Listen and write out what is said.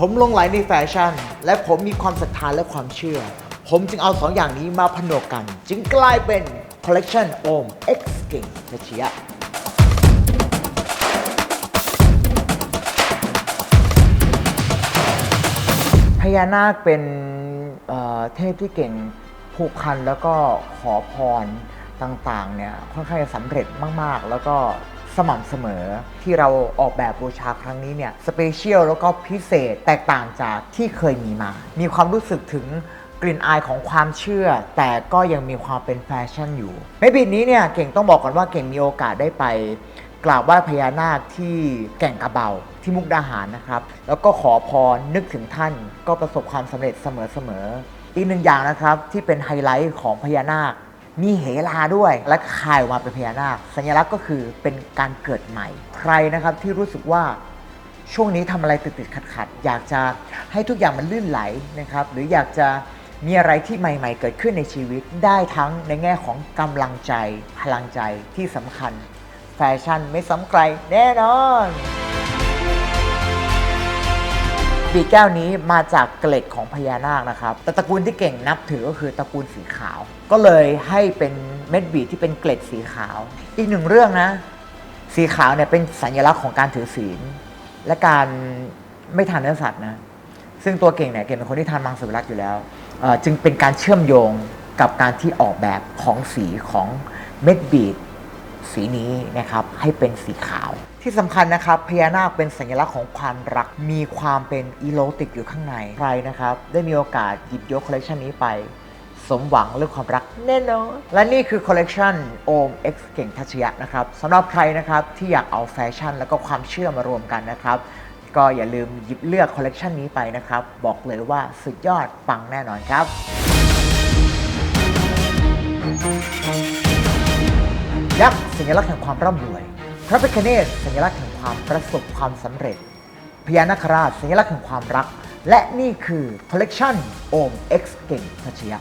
ผมลงไหลในแฟชั่น และผมมีความศรัทธาและความเชื่อ ผมจึงเอาสองอย่างนี้มาผนวกกัน จึงกลายเป็นคอลเลกชันโอม X เก่งทัชยะพญานาคเป็นเอ่อเทพที่เก่งผูกพันแล้วก็ขอพรต่างๆเนี่ยค่อนข้างจะสำเร็จมากๆ แล้วก็ สม่ำเสมอ ที่เราออกแบบบูชาครั้งนี้เนี่ยสเปเชียลแล้วก็พิเศษแตกต่างจากที่เคยมีมา มีความรู้สึกถึงกลิ่นอายของความเชื่อ แต่ก็ยังมีความเป็นแฟชั่นอยู่ในปีนี้เนี่ยเก่งต้องบอกก่อนว่าเก่งมีโอกาสได้ไปกราบไหว้พญานาคที่แก่งกระเบาที่มุกดาหารนะครับ แล้วก็ขอพรนึกถึงท่านก็ประสบความสำเร็จเสมอๆอีกหนึ่งอย่างนะครับที่เป็นไฮไลท์ของพญานาค มีเหลาด้วย และคายออกมาเป็นพญานาค สัญลักษณ์ก็คือเป็นการเกิดใหม่ ใครนะครับที่รู้สึกว่าช่วงนี้ทำอะไรติดๆขัดๆ อยากจะให้ทุกอย่างมันลื่นไหลนะครับ หรืออยากจะมีอะไรที่ใหม่ ๆ เกิดขึ้นในชีวิต ได้ทั้งในแง่ของกำลังใจ พลังใจที่สำคัญ แฟชั่นไม่ซ้ำใครแน่นอน ปีแก้วนี้มาจากเกล็ดของพญานาคนะครับ แต่ตระกูลที่เก่งนับถือก็คือตระกูลสีขาว ก็เลยให้เป็นเม็ดบีที่เป็นเกล็ดสีขาว อีกหนึ่งเรื่องนะ สีขาวเนี่ยเป็นสัญลักษณ์ของการถือศีล และการไม่ทานเนื้อสัตว์นะ ซึ่งตัวเก่งเนี่ยเก่งเป็นคนที่ทานมังสวิรัตอยู่แล้วจึงเป็นการเชื่อมโยงกับการที่ออกแบบของสีของเม็ดบีด สีนี้นะครับให้เป็นสีขาว ที่สำคัญนะครับพญานาคเป็นสัญลักษณ์ของความรัก มีความเป็นอีโรติกอยู่ข้างในใครนะครับได้มีโอกาสหยิบยกคอลเลกชันนี้ไป สมหวังเรื่องความรักแน่นอนและนี่คือคอลเลกชันโอม X เก่งทัชยะนะครับสำหรับใครนะครับที่อยากเอาแฟชั่น แล้วก็ความเชื่อมารวมกันนะครับก็อย่าลืมหยิบเลือกคอลเลกชันนี้ไปนะครับ บอกเลยว่าสุดยอดปังแน่นอนครับ ยักษ์สัญลักษณ์แห่งความร่ำรวย พระพิคเนศสัญลักษณ์แห่งความประสบความสำเร็จ พญานาคราชสัญลักษณ์แห่งความรัก และนี่คือคอลเลกชันโอมเอ็กเก่งทัชยะ